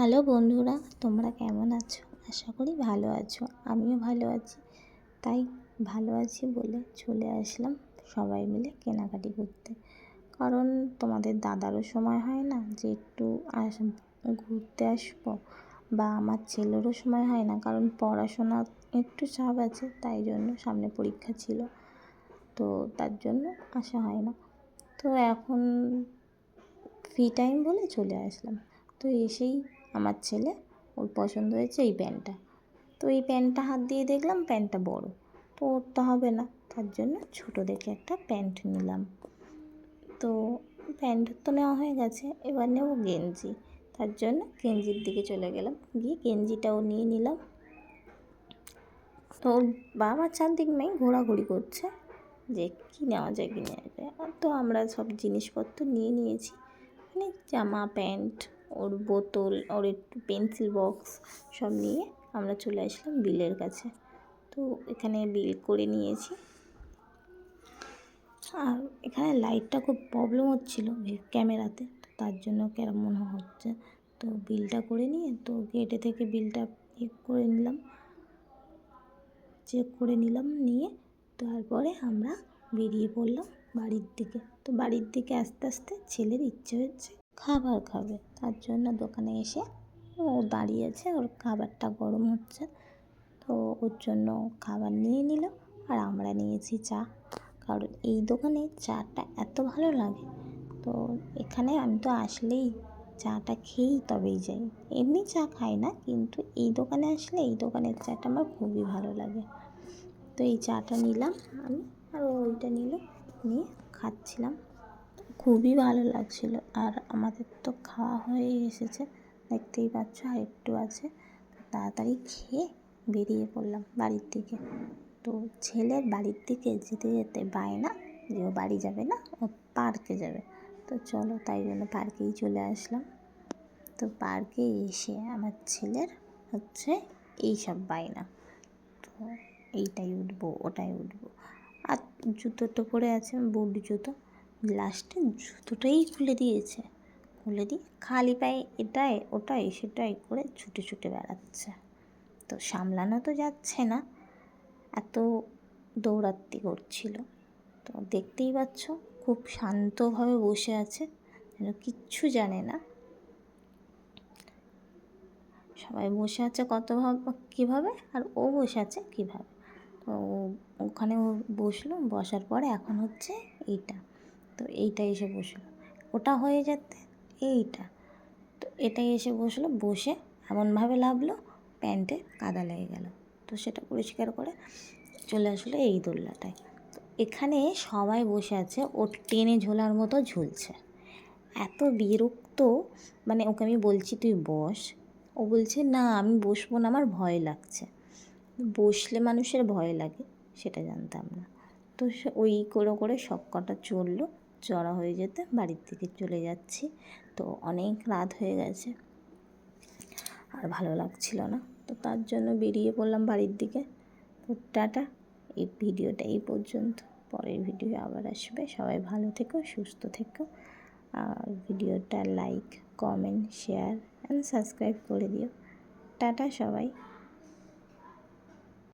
Hello বন্ধুরা, তোমরা কেমন আছো? আশা করি ভালো আছো, আমিও ভালো আছি। তাই ভালো আছি বলে চলে আসলাম সবাই মিলে কেনাকাটি করতে। কারণ তোমাদের দাদারও সময় হয় না যে একটু আস, ঘুরতে আসব বা আমার ছেলেরও সময় হয় না, কারণ পড়াশোনা একটু চাপ আছে, তাই জন্য সামনে পরীক্ষা ছিল। তো তার জন্য আসা হয় না। তো এখন ফ্রি টাইম বলে চলে আসলাম। তো এসেই আমার ছেলে, ওর পছন্দ হয়েছে এই প্যান্টটা। তো এই প্যান্টটা হাত দিয়ে দেখলাম, প্যান্টটা বড়। তো ওর তো হবে না, তার জন্য ছোটো দেখে একটা প্যান্ট নিলাম। তো প্যান্ট তো নেওয়া হয়ে গেছে, এবার নেব গেঞ্জি। তার জন্য গেঞ্জির দিকে চলে গেলাম, গিয়ে গেঞ্জিটাও নিয়ে নিলাম। তো ওর বাবা চারদিক নেই ঘোরাঘুরি করছে, যে কী নেওয়া যায়, কী নেওয়া যায়। তো আমরা সব জিনিসপত্র নিয়ে নিয়েছি মানে জামা, প্যান্ট ওর বোতল, ওর একটু পেন্সিল বক্স সব নিয়ে আমরা চলে আসলাম বিলের কাছে। তো এখানে বিল করে নিয়েছি। আর এখানে লাইটটা খুব প্রবলেম হচ্ছিল ক্যামেরাতে তার জন্য কেরম মনে হচ্ছে। তো বিলটা করে নিয়ে, তো গেটে থেকে বিলটা চেক করে নিলাম। চেক করে নিলাম, নিয়ে তারপরে আমরা বেরিয়ে পড়লাম বাড়ির দিকে। তো বাড়ির দিকে আস্তে আস্তে ছেলের ইচ্ছে হচ্ছে খাবার খাবে। তার জন্য দোকানে এসে ও দাঁড়িয়ে আছে ওর খাবারটা গরম হচ্ছে। তো ওর জন্য খাবার নিয়ে নিল আর আমরা নিয়েছি চা। কারণ এই দোকানে চাটা এত ভালো লাগে। তো এখানে আমি তো আসলেই চাটা খেয়েই তবেই যাই। এমনি চা খাই না, কিন্তু এই দোকানে আসলে এই দোকানের চাটা আমার খুবই ভালো লাগে। তো এই চাটা নিলাম আমি আর ওইটা নিল, নিয়ে খাচ্ছিলাম। খুবই ভালো লাগছিল। আর আমাদের তো খাওয়া হয়ে এসেছে। দেখতেই পাচ্ছ, আর একটু আছে। তাড়াতাড়ি খেয়ে বেরিয়ে পড়লাম বাড়ির দিকে। তো ছেলের বাড়ির দিকে যেতে যেতে বায়না যে ও বাড়ি যাবে না, ও পার্কে যাবে। তো চলো তাই জন্য পার্কেই চলে আসলাম। তো পার্কে এসে আমার ছেলের হচ্ছে এই সব বায়না তো এইটাই উঠবো, ওটাই উঠবো। আর জুতো তো পরে আছে, বুট জুতো। লাস্টে জুতোটাই খুলে দিয়েছে। খুলে দিয়ে খালি পায়ে এটাই ওটাই সেটাই করে ছুটে ছুটে বেড়াচ্ছে। তো সামলানো তো যাচ্ছে না। এত দৌড়াত্তি করছিল। তো দেখতেই পাচ্ছ, খুব শান্তভাবে বসে আছে। যেন কিচ্ছু জানে না। সবাই বসে আছে কতভাবে কীভাবে? আর ও বসে আছে কীভাবে? তো ওখানে ও বসল, বসার পরে এখন হচ্ছে এইটা। তো এইটা এসে বসল। ওটা হয়ে যেতে এইটা। তো এটাই এসে বসল, বসে এমনভাবে লাভলো প্যান্টে কাদা লেগে গেল। তো সেটা পরিষ্কার করে চলে আসলো এই দোল্লাটায় তো এখানে সবাই বসে আছে ও টেনে ঝোলার মতো ঝুলছে। এত বিরক্ত মানে ওকে আমি বলছি, তুই বস। ও বলছে, না, আমি বসবো না, আমার ভয় লাগছে। বসলে মানুষের ভয় লাগে, সেটা জানতাম না। তো ওই করে করে সব কটা চলল। চড়া হয়ে যেতে বাড়ির দিকে চলে যাচ্ছি। তো অনেক রাত হয়ে গেছে। আর ভালো লাগছিল না। তো তার জন্য বেরিয়ে পড়লাম বাড়ির দিকে। তো টাটা। এই ভিডিওটা এই পর্যন্ত। পরের ভিডিও আবার আসবে। সবাই ভালো থেকো, সুস্থ থেকো। আর ভিডিওটা like, comment, share and subscribe করে দিও। টাটা সবাই।